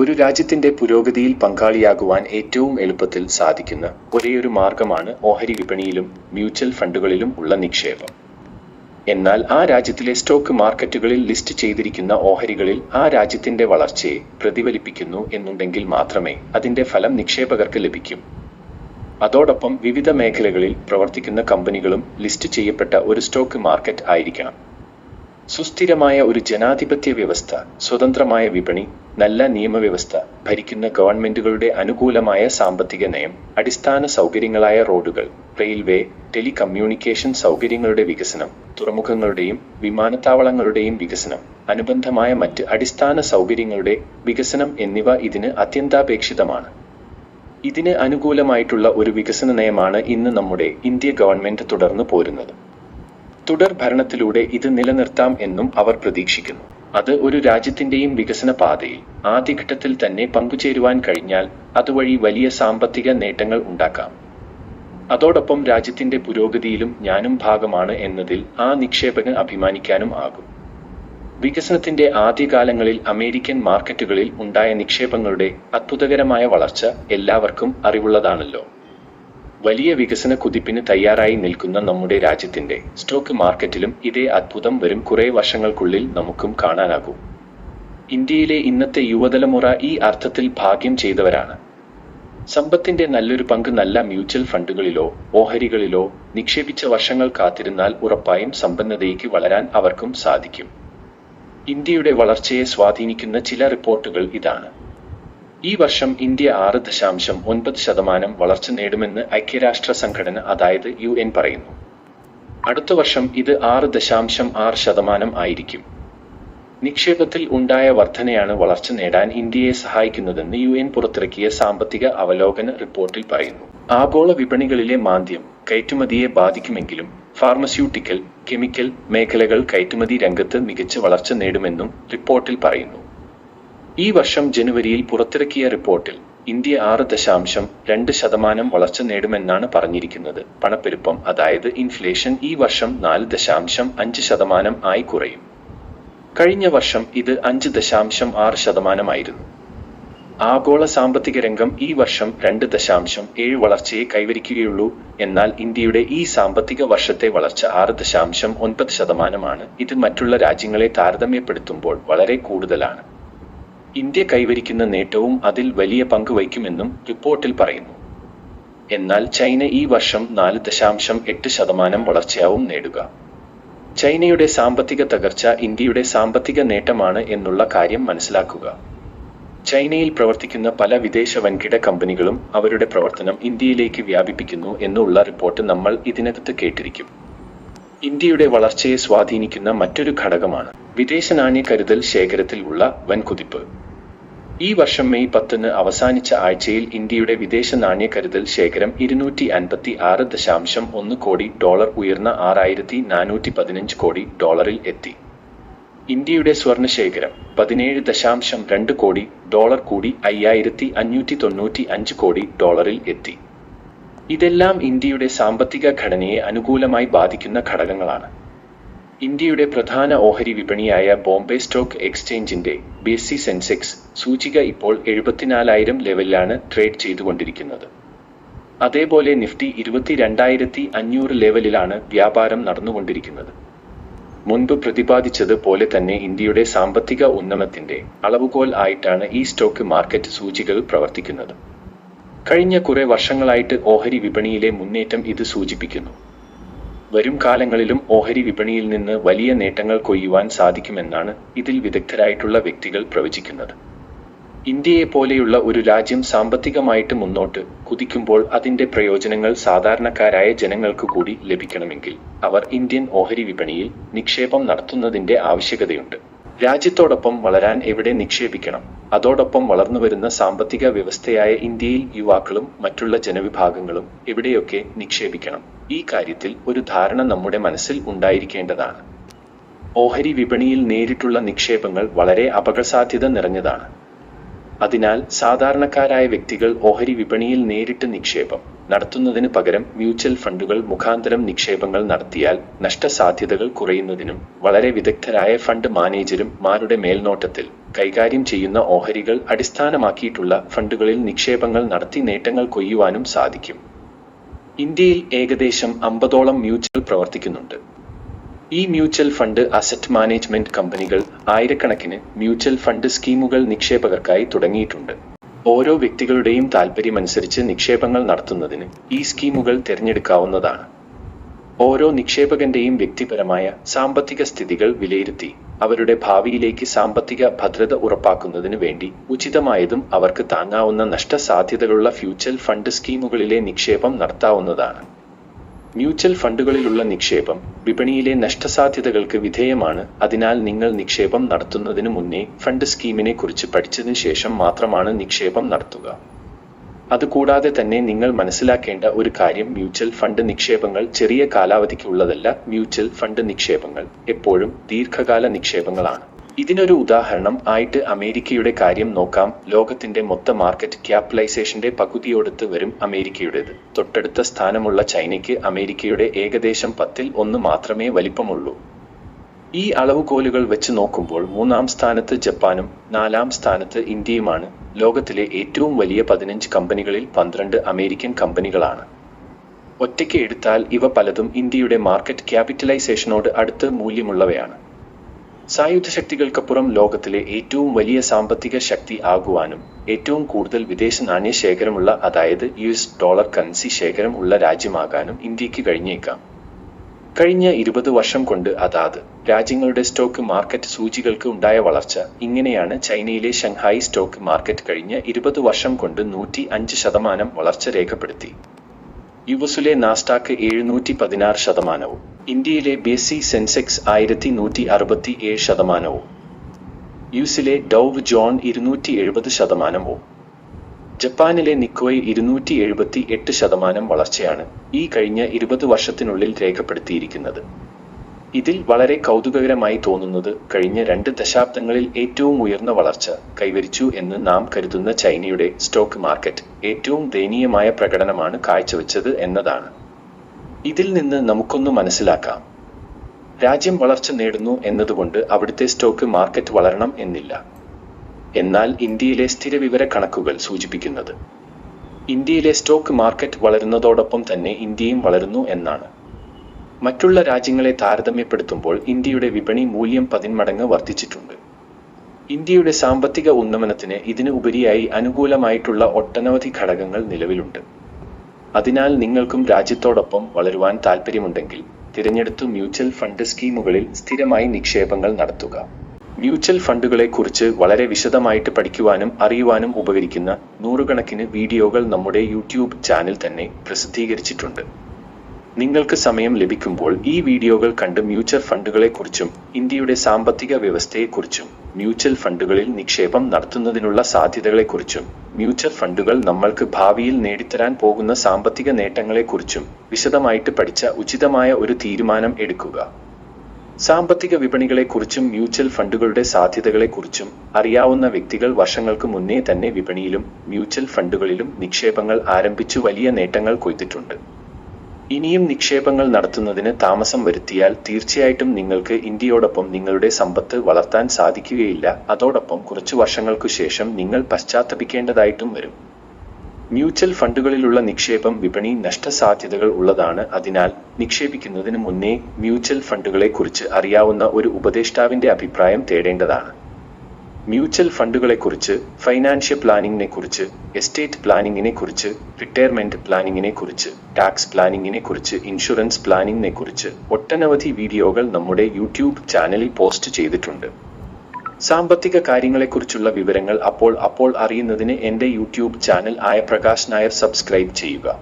ഒരു രാജ്യത്തിന്റെ പുരോഗതിയിൽ പങ്കാളിയാകുവാൻ ഏറ്റവും എളുപ്പത്തിൽ സാധിക്കുന്ന ഒരേയൊരു മാർഗമാണ് ഓഹരി വിപണിയിലും മ്യൂച്വൽ ഫണ്ടുകളിലും ഉള്ള നിക്ഷേപം. എന്നാൽ ആ രാജ്യത്തിലെ സ്റ്റോക്ക് മാർക്കറ്റുകളിൽ ലിസ്റ്റ് ചെയ്തിരിക്കുന്ന ഓഹരികളിൽ ആ രാജ്യത്തിന്റെ വളർച്ചയെ പ്രതിഫലിപ്പിക്കുന്നു എന്നുണ്ടെങ്കിൽ മാത്രമേ അതിന്റെ ഫലം നിക്ഷേപകർക്ക് ലഭിക്കും. അതോടൊപ്പം വിവിധ മേഖലകളിൽ പ്രവർത്തിക്കുന്ന കമ്പനികളും ലിസ്റ്റ് ചെയ്യപ്പെട്ട ഒരു സ്റ്റോക്ക് മാർക്കറ്റ് ആയിരിക്കണം. സുസ്ഥിരമായ ഒരു ജനാധിപത്യ വ്യവസ്ഥ സ്വതന്ത്രമായ വിപണി നല്ല നിയമവ്യവസ്ഥ ഭരിക്കുന്ന ഗവൺമെന്റുകളുടെ അനുകൂലമായ സാമ്പത്തിക നയം അടിസ്ഥാന സൗകര്യങ്ങളായ റോഡുകൾ റെയിൽവേ ടെലികമ്മ്യൂണിക്കേഷൻ സൗകര്യങ്ങളുടെ വികസനം തുറമുഖങ്ങളുടെയും വിമാനത്താവളങ്ങളുടെയും വികസനം അനുബന്ധമായ മറ്റ് അടിസ്ഥാന സൗകര്യങ്ങളുടെ വികസനം എന്നിവ ഇതിന് അത്യന്താപേക്ഷിതമാണ്. ഇതിന് അനുകൂലമായിട്ടുള്ള ഒരു വികസന നയമാണ് ഇന്ന് നമ്മുടെ ഇന്ത്യ ഗവൺമെന്റ് തുടർന്നു പോരുന്നത്. തുടർ ഭരണത്തിലൂടെ ഇത് നിലനിർത്താം എന്നും അവർ പ്രതീക്ഷിക്കുന്നു. അത് ഒരു രാജ്യത്തിന്റെയും വികസന പാതയിൽ ആദ്യഘട്ടത്തിൽ തന്നെ പങ്കുചേരുവാൻ കഴിഞ്ഞാൽ അതുവഴി വലിയ സാമ്പത്തിക നേട്ടങ്ങൾ ഉണ്ടാക്കാം. അതോടൊപ്പം രാജ്യത്തിന്റെ പുരോഗതിയിലും ഞാനും ഭാഗമാണ് എന്നതിൽ ആ നിക്ഷേപകൻ അഭിമാനിക്കാനും ആകും. വികസനത്തിന്റെ ആദ്യകാലങ്ങളിൽ അമേരിക്കൻ മാർക്കറ്റുകളിൽ ഉണ്ടായ നിക്ഷേപങ്ങളുടെ അത്ഭുതകരമായ വളർച്ച എല്ലാവർക്കും അറിവുള്ളതാണല്ലോ. വലിയ വികസന കുതിപ്പിന് തയ്യാറായി നിൽക്കുന്ന നമ്മുടെ രാജ്യത്തിന്റെ സ്റ്റോക്ക് മാർക്കറ്റിലും ഇതേ അത്ഭുതം വരും കുറെ വർഷങ്ങൾക്കുള്ളിൽ നമുക്കും കാണാനാകും. ഇന്ത്യയിലെ ഇന്നത്തെ യുവതലമുറ ഈ അർത്ഥത്തിൽ ഭാഗ്യം ചെയ്തവരാണ്. സമ്പത്തിന്റെ നല്ലൊരു പങ്ക് നല്ല മ്യൂച്വൽ ഫണ്ടുകളിലോ ഓഹരികളിലോ നിക്ഷേപിച്ച വർഷങ്ങൾ കാത്തിരുന്നാൽ ഉറപ്പായും സമ്പന്നതയ്ക്ക് വളരാൻ അവർക്കും സാധിക്കും. ഇന്ത്യയുടെ വളർച്ചയെ സ്വാധീനിക്കുന്ന ചില റിപ്പോർട്ടുകൾ ഇതാണ്. ഈ വർഷം ഇന്ത്യ ആറ് ദശാംശം ഒൻപത് ശതമാനം വളർച്ച നേടുമെന്ന് ഐക്യരാഷ്ട്ര സംഘടന അതായത് യു എൻ പറയുന്നു. അടുത്ത വർഷം ഇത് ആറ് ദശാംശം ആറ് ശതമാനം ആയിരിക്കും. നിക്ഷേപത്തിൽ ഉണ്ടായ വർധനയാണ് വളർച്ച നേടാൻ ഇന്ത്യയെ സഹായിക്കുന്നതെന്ന് യു എൻ പുറത്തിറക്കിയ സാമ്പത്തിക അവലോകന റിപ്പോർട്ടിൽ പറയുന്നു. ആഗോള വിപണികളിലെ മാന്ദ്യം കയറ്റുമതിയെ ബാധിക്കുമെങ്കിലും ഫാർമസ്യൂട്ടിക്കൽ കെമിക്കൽ മേഖലകൾ കയറ്റുമതി രംഗത്ത് മികച്ച വളർച്ച നേടുമെന്നും റിപ്പോർട്ടിൽ പറയുന്നു. ഈ വർഷം ജനുവരിയിൽ പുറത്തിറക്കിയ റിപ്പോർട്ടിൽ ഇന്ത്യ ആറ് ദശാംശം രണ്ട് ശതമാനം വളർച്ച നേടുമെന്നാണ് പറഞ്ഞിരിക്കുന്നത്. പണപ്പെരുപ്പം അതായത് ഇൻഫ്ലേഷൻ ഈ വർഷം നാല് ദശാംശം അഞ്ച് ശതമാനം ആയി കുറയും. കഴിഞ്ഞ വർഷം ഇത് അഞ്ച് ദശാംശം ആറ് ശതമാനമായിരുന്നു. ആഗോള സാമ്പത്തിക രംഗം ഈ വർഷം രണ്ട് ദശാംശം ഏഴ് വളർച്ചയെ കൈവരിക്കുകയുള്ളൂ. എന്നാൽ ഇന്ത്യയുടെ ഈ സാമ്പത്തിക വർഷത്തെ വളർച്ച ആറ് ദശാംശം ഒൻപത് ശതമാനമാണ്. ഇത് മറ്റുള്ള രാജ്യങ്ങളെ താരതമ്യപ്പെടുത്തുമ്പോൾ വളരെ കൂടുതലാണ്. ഇന്ത്യ കൈവരിക്കുന്ന നേട്ടവും അതിൽ വലിയ പങ്ക് വഹിക്കുമെന്നും റിപ്പോർട്ടിൽ പറയുന്നു. എന്നാൽ ചൈന ഈ വർഷം നാല് ദശാംശം എട്ട് ശതമാനം വളർച്ചയാവും നേടുക. ചൈനയുടെ സാമ്പത്തിക തകർച്ച ഇന്ത്യയുടെ സാമ്പത്തിക നേട്ടമാണ് എന്നുള്ള കാര്യം മനസ്സിലാക്കുക. ചൈനയിൽ പ്രവർത്തിക്കുന്ന പല വിദേശ വൻകിട കമ്പനികളും അവരുടെ പ്രവർത്തനം ഇന്ത്യയിലേക്ക് വ്യാപിപ്പിക്കുന്നു എന്നുള്ള റിപ്പോർട്ട് നമ്മൾ ഇതിനകത്ത് കേട്ടിരിക്കും. ഇന്ത്യയുടെ വളർച്ചയെ സ്വാധീനിക്കുന്ന മറ്റൊരു ഘടകമാണ് വിദേശ നാണ്യ കരുതൽ ശേഖരത്തിൽ ഉള്ള വൻ കുതിപ്പ് ഈ വർഷം മെയ് പത്തിന് അവസാനിച്ച ആഴ്ചയിൽ ഇന്ത്യയുടെ വിദേശ നാണ്യ കരുതൽ ശേഖരം ഇരുന്നൂറ്റി അൻപത്തി ആറ് ദശാംശം ഒന്ന് കോടി ഡോളർ ഉയർന്ന ആറായിരത്തി നാനൂറ്റി പതിനഞ്ച് കോടി ഡോളറിൽ എത്തി. ഇന്ത്യയുടെ സ്വർണശേഖരം പതിനേഴ് ദശാംശം രണ്ട് കോടി ഡോളർ കൂടി അയ്യായിരത്തി അഞ്ഞൂറ്റി തൊണ്ണൂറ്റി അഞ്ച് കോടി ഡോളറിൽ എത്തി. ഇതെല്ലാം ഇന്ത്യയുടെ സാമ്പത്തിക ഘടനയെ അനുകൂലമായി ബാധിക്കുന്ന ഘടകങ്ങളാണ്. ഇന്ത്യയുടെ പ്രധാന ഓഹരി വിപണിയായ ബോംബെ സ്റ്റോക്ക് എക്സ്ചേഞ്ചിന്റെ ബി എസ് സി സെൻസെക്സ് സൂചിക ഇപ്പോൾ എഴുപത്തിനാലായിരം ലെവലിലാണ് ട്രേഡ് ചെയ്തുകൊണ്ടിരിക്കുന്നത്. അതേപോലെ നിഫ്റ്റി ഇരുപത്തിരണ്ടായിരത്തി അഞ്ഞൂറ് ലെവലിലാണ് വ്യാപാരം നടന്നുകൊണ്ടിരിക്കുന്നത്. മുൻപ് പ്രതിപാദിച്ചത് പോലെ തന്നെ ഇന്ത്യയുടെ സാമ്പത്തിക ഉന്നമത്തിന്റെ അളവുകോൽ ആയിട്ടാണ് ഈ സ്റ്റോക്ക് മാർക്കറ്റ് സൂചികകൾ പ്രവർത്തിക്കുന്നത്. കഴിഞ്ഞ കുറെ വർഷങ്ങളായിട്ട് ഓഹരി വിപണിയിലെ മുന്നേറ്റം ഇത് സൂചിപ്പിക്കുന്നു. വരും കാലങ്ങളിലും ഓഹരി വിപണിയിൽ നിന്ന് വലിയ നേട്ടങ്ങൾ കൊയ്യുവാൻ സാധിക്കുമെന്നാണ് ഇതിൽ വിദഗ്ധരായിട്ടുള്ള വ്യക്തികൾ പ്രവചിക്കുന്നത്. ഇന്ത്യയെ പോലെയുള്ള ഒരു രാജ്യം സാമ്പത്തികമായിട്ട് മുന്നോട്ട് കുതിക്കുമ്പോൾ അതിന്റെ പ്രയോജനങ്ങൾ സാധാരണക്കാരായ ജനങ്ങൾക്ക് കൂടി ലഭിക്കണമെങ്കിൽ അവർ ഇന്ത്യൻ ഓഹരി വിപണിയിൽ നിക്ഷേപം നടത്തുന്നതിന്റെ ആവശ്യകതയുണ്ട്. രാജ്യത്തോടൊപ്പം വളരാൻ എവിടെ നിക്ഷേപിക്കണം? അതോടൊപ്പം വളർന്നുവരുന്ന സാമ്പത്തിക വ്യവസ്ഥയായ ഇന്ത്യയിൽ യുവാക്കളും മറ്റുള്ള ജനവിഭാഗങ്ങളും എവിടെയൊക്കെ നിക്ഷേപിക്കണം? ഈ കാര്യത്തിൽ ഒരു ധാരണ നമ്മുടെ മനസ്സിൽ ഉണ്ടായിരിക്കേണ്ടതാണ്. ഓഹരി വിപണിയിൽ നേരിട്ടുള്ള നിക്ഷേപങ്ങൾ വളരെ അപകടസാധ്യത നിറഞ്ഞതാണ്. അതിനാൽ സാധാരണക്കാരായ വ്യക്തികൾ ഓഹരി വിപണിയിൽ നേരിട്ട് നിക്ഷേപം നടത്തുന്നതിന് പകരം മ്യൂച്വൽ ഫണ്ടുകൾ മുഖാന്തരം നിക്ഷേപങ്ങൾ നടത്തിയാൽ നഷ്ടസാധ്യതകൾ കുറയുന്നതിനും വളരെ വിദഗ്ധരായ ഫണ്ട് മാനേജരും മാരുടെ മേൽനോട്ടത്തിൽ കൈകാര്യം ചെയ്യുന്ന ഓഹരികൾ അടിസ്ഥാനമാക്കിയിട്ടുള്ള ഫണ്ടുകളിൽ നിക്ഷേപങ്ങൾ നടത്തി നേട്ടങ്ങൾ കൊയ്യുവാനും സാധിക്കും. ഇന്ത്യയിൽ ഏകദേശം അമ്പതോളം മ്യൂച്വൽ പ്രവർത്തിക്കുന്നുണ്ട്. ഈ മ്യൂച്വൽ ഫണ്ട് അസറ്റ് മാനേജ്മെന്റ് കമ്പനികൾ ആയിരക്കണക്കിന് മ്യൂച്വൽ ഫണ്ട് സ്കീമുകൾ നിക്ഷേപകർക്കായി തുടങ്ങിയിട്ടുണ്ട്. ഓരോ വ്യക്തികളുടെയും താൽപ്പര്യമനുസരിച്ച് നിക്ഷേപങ്ങൾ നടത്തുന്നതിന് ഈ സ്കീമുകൾ തിരഞ്ഞെടുക്കാവുന്നതാണ്. ഓരോ നിക്ഷേപകന്റെയും വ്യക്തിപരമായ സാമ്പത്തിക സ്ഥിതികൾ വിലയിരുത്തി അവരുടെ ഭാവിയിലേക്ക് സാമ്പത്തിക ഭദ്രത ഉറപ്പാക്കുന്നതിനു വേണ്ടി ഉചിതമായതും അവർക്ക് താങ്ങാവുന്ന നഷ്ടസാധ്യതകളുള്ള ഫ്യൂച്ചർ ഫണ്ട് സ്കീമുകളിലെ നിക്ഷേപം നടത്താവുന്നതാണ്. മ്യൂച്വൽ ഫണ്ടുകളിലുള്ള നിക്ഷേപം വിപണിയിലെ നഷ്ടസാധ്യതകൾക്ക് വിധേയമാണ്. അതിനാൽ നിങ്ങൾ നിക്ഷേപം നടത്തുന്നതിന് മുന്നേ ഫണ്ട് സ്കീമിനെ കുറിച്ച് പഠിച്ചതിന് ശേഷം മാത്രമാണ് നിക്ഷേപം നടത്തുക. അതുകൂടാതെ തന്നെ നിങ്ങൾ മനസ്സിലാക്കേണ്ട ഒരു കാര്യം മ്യൂച്വൽ ഫണ്ട് നിക്ഷേപങ്ങൾ ചെറിയ കാലാവധിക്കുള്ളതല്ല മ്യൂച്വൽ ഫണ്ട് നിക്ഷേപങ്ങൾ. എപ്പോഴും ദീർഘകാല നിക്ഷേപങ്ങളാണ്. ഇതിനൊരു ഉദാഹരണം ആയിട്ട് അമേരിക്കയുടെ കാര്യം നോക്കാം. ലോകത്തിന്റെ മൊത്ത മാർക്കറ്റ് ക്യാപിറ്റലൈസേഷന്റെ പകുതിയോടത്ത് വരും അമേരിക്കയുടേത്. തൊട്ടടുത്ത സ്ഥാനമുള്ള ചൈനയ്ക്ക് അമേരിക്കയുടെ ഏകദേശം പത്തിൽ ഒന്ന് മാത്രമേ വലിപ്പമുള്ളൂ. ഈ അളവുകോലുകൾ വെച്ച് നോക്കുമ്പോൾ മൂന്നാം സ്ഥാനത്ത് ജപ്പാനും നാലാം സ്ഥാനത്ത് ഇന്ത്യയുമാണ്. ലോകത്തിലെ ഏറ്റവും വലിയ പതിനഞ്ച് കമ്പനികളിൽ പന്ത്രണ്ട് അമേരിക്കൻ കമ്പനികളാണ്. ഒറ്റയ്ക്ക് എടുത്താൽ ഇവ പലതും ഇന്ത്യയുടെ മാർക്കറ്റ് ക്യാപിറ്റലൈസേഷനോട് അടുത്ത് മൂല്യമുള്ളവയാണ്. സായുധ ശക്തികൾക്കപ്പുറം ലോകത്തിലെ ഏറ്റവും വലിയ സാമ്പത്തിക ശക്തി ആകുവാനും ഏറ്റവും കൂടുതൽ വിദേശ നാണ്യ ശേഖരമുള്ള അതായത് യു എസ് ഡോളർ കറൻസി ശേഖരം ഉള്ള രാജ്യമാകാനും ഇന്ത്യയ്ക്ക് കഴിഞ്ഞേക്കാം. കഴിഞ്ഞ ഇരുപത് വർഷം കൊണ്ട് അതാത് രാജ്യങ്ങളുടെ സ്റ്റോക്ക് മാർക്കറ്റ് സൂചികൾക്ക് ഉണ്ടായ വളർച്ച. ഇങ്ങനെയാണ് ചൈനയിലെ ഷങ്ഹായി സ്റ്റോക്ക് മാർക്കറ്റ് കഴിഞ്ഞ ഇരുപത് വർഷം കൊണ്ട് നൂറ്റി അഞ്ച് ശതമാനം വളർച്ച രേഖപ്പെടുത്തി. യുവസിലെ നാസ്റ്റാക്ക് എഴുന്നൂറ്റി പതിനാറ് ശതമാനവും. ഇന്ത്യയിലെ ബി എസ് സി സെൻസെക്സ് ആയിരത്തി നൂറ്റി അറുപത്തി ഏഴ് ശതമാനവും യുസിലെ ഡൗവ് ജോൺ ഇരുന്നൂറ്റി എഴുപത് ശതമാനവും ജപ്പാനിലെ നിക്കോയ് ഇരുന്നൂറ്റി എഴുപത്തി എട്ട് ശതമാനം വളർച്ചയാണ് ഈ കഴിഞ്ഞ ഇരുപത് വർഷത്തിനുള്ളിൽ രേഖപ്പെടുത്തിയിരിക്കുന്നത്. ഇതിൽ വളരെ കൗതുകകരമായി തോന്നുന്നത് കഴിഞ്ഞ രണ്ട് ദശാബ്ദങ്ങളിൽ ഏറ്റവും ഉയർന്ന വളർച്ച കൈവരിച്ചു എന്ന് നാം കരുതുന്ന ചൈനയുടെ സ്റ്റോക്ക് മാർക്കറ്റ് ഏറ്റവും ദയനീയമായ പ്രകടനമാണ് കാഴ്ചവെച്ചത് എന്നതാണ്. ഇതിൽ നിന്ന് നമുക്കൊന്ന് മനസ്സിലാക്കാം. രാജ്യം വളർച്ച നേടുന്നു എന്നതുകൊണ്ട് അവിടുത്തെ സ്റ്റോക്ക് മാർക്കറ്റ് വളരണം എന്നില്ല. എന്നാൽ ഇന്ത്യയിലെ സ്ഥിരവിവര കണക്കുകൾ സൂചിപ്പിക്കുന്നത് ഇന്ത്യയിലെ സ്റ്റോക്ക് മാർക്കറ്റ് വളരുന്നതോടൊപ്പം തന്നെ ഇന്ത്യയും വളരുന്നു എന്നാണ്. മറ്റുള്ള രാജ്യങ്ങളെ താരതമ്യപ്പെടുത്തുമ്പോൾ ഇന്ത്യയുടെ വിപണി മൂല്യം പതിന്മടങ്ങ് വർദ്ധിച്ചിട്ടുണ്ട്. ഇന്ത്യയുടെ സാമ്പത്തിക ഉന്നമനത്തിന് ഇതിന് ഉപരിയായി അനുകൂലമായിട്ടുള്ള ഒട്ടനവധി ഘടകങ്ങൾ നിലവിലുണ്ട്. അതിനാൽ നിങ്ങൾക്കും രാജ്യത്തോടൊപ്പം വളരുവാൻ താൽപ്പര്യമുണ്ടെങ്കിൽ തിരഞ്ഞെടുത്തു മ്യൂച്വൽ ഫണ്ട് സ്കീമുകളിൽ സ്ഥിരമായി നിക്ഷേപങ്ങൾ നടത്തുക. മ്യൂച്വൽ ഫണ്ടുകളെ കുറിച്ച് വളരെ വിശദമായിട്ട് പഠിക്കുവാനും അറിയുവാനും ഉപകരിക്കുന്ന നൂറുകണക്കിന് വീഡിയോകൾ നമ്മുടെ യൂട്യൂബ് ചാനൽ തന്നെ പ്രസിദ്ധീകരിച്ചിട്ടുണ്ട്. നിങ്ങൾക്ക് സമയം ലഭിക്കുമ്പോൾ ഈ വീഡിയോകൾ കണ്ട് മ്യൂച്വൽ ഫണ്ടുകളെക്കുറിച്ചും ഇന്ത്യയുടെ സാമ്പത്തിക വ്യവസ്ഥയെക്കുറിച്ചും മ്യൂച്വൽ ഫണ്ടുകളിൽ നിക്ഷേപം നടത്തുന്നതിനുള്ള സാധ്യതകളെക്കുറിച്ചും മ്യൂച്വൽ ഫണ്ടുകൾ നമ്മൾക്ക് ഭാവിയിൽ നേടിത്തരാൻ പോകുന്ന സാമ്പത്തിക നേട്ടങ്ങളെക്കുറിച്ചും വിശദമായിട്ട് പഠിച്ച ഉചിതമായ ഒരു തീരുമാനം എടുക്കുക. സാമ്പത്തിക വിപണികളെക്കുറിച്ചും മ്യൂച്വൽ ഫണ്ടുകളുടെ സാധ്യതകളെക്കുറിച്ചും അറിയാവുന്ന വ്യക്തികൾ വർഷങ്ങൾക്ക് മുന്നേ തന്നെ വിപണിയിലും മ്യൂച്വൽ ഫണ്ടുകളിലും നിക്ഷേപങ്ങൾ ആരംഭിച്ചു വലിയ നേട്ടങ്ങൾ കൊയ്തിട്ടുണ്ട്. ഇനിയും നിക്ഷേപങ്ങൾ നടത്തുന്നതിന് താമസം വരുത്തിയാൽ തീർച്ചയായിട്ടും നിങ്ങൾക്ക് ഇന്ത്യയോടൊപ്പം നിങ്ങളുടെ സമ്പത്ത് വളർത്താൻ സാധിക്കുകയില്ല. അതോടൊപ്പം കുറച്ചു വർഷങ്ങൾക്കു ശേഷം നിങ്ങൾ പശ്ചാത്തപിക്കേണ്ടതായിട്ടും വരും. മ്യൂച്വൽ ഫണ്ടുകളിലുള്ള നിക്ഷേപം വിപണി നഷ്ടസാധ്യതകൾ ഉള്ളതാണ്. അതിനാൽ നിക്ഷേപിക്കുന്നതിന് മുന്നേ മ്യൂച്വൽ ഫണ്ടുകളെക്കുറിച്ച് അറിയാവുന്ന ഒരു ഉപദേഷ്ടാവിന്റെ അഭിപ്രായം തേടേണ്ടതാണ്. മ്യൂച്വൽ ഫണ്ടുകളെക്കുറിച്ച് ഫൈനാൻഷ്യൽ പ്ലാനിങ്ങിനെ കുറിച്ച് എസ്റ്റേറ്റ് പ്ലാനിങ്ങിനെ കുറിച്ച് റിട്ടയർമെന്റ് പ്ലാനിങ്ങിനെ കുറിച്ച് ടാക്സ് പ്ലാനിങ്ങിനെ കുറിച്ച് ഇൻഷുറൻസ് പ്ലാനിങ്ങിനെ കുറിച്ച് ഒട്ടനവധി വീഡിയോകൾ നമ്മുടെ യൂട്യൂബ് ചാനലിൽ പോസ്റ്റ് ചെയ്തിട്ടുണ്ട്. സാമ്പത്തിക കാര്യങ്ങളെക്കുറിച്ചുള്ള വിവരങ്ങൾ അപ്പോൾ അപ്പോൾ അറിയുന്നതിന് എന്റെ യൂട്യൂബ് ചാനൽ ആയ പ്രകാശ് നായർ സബ്സ്ക്രൈബ് ചെയ്യുക.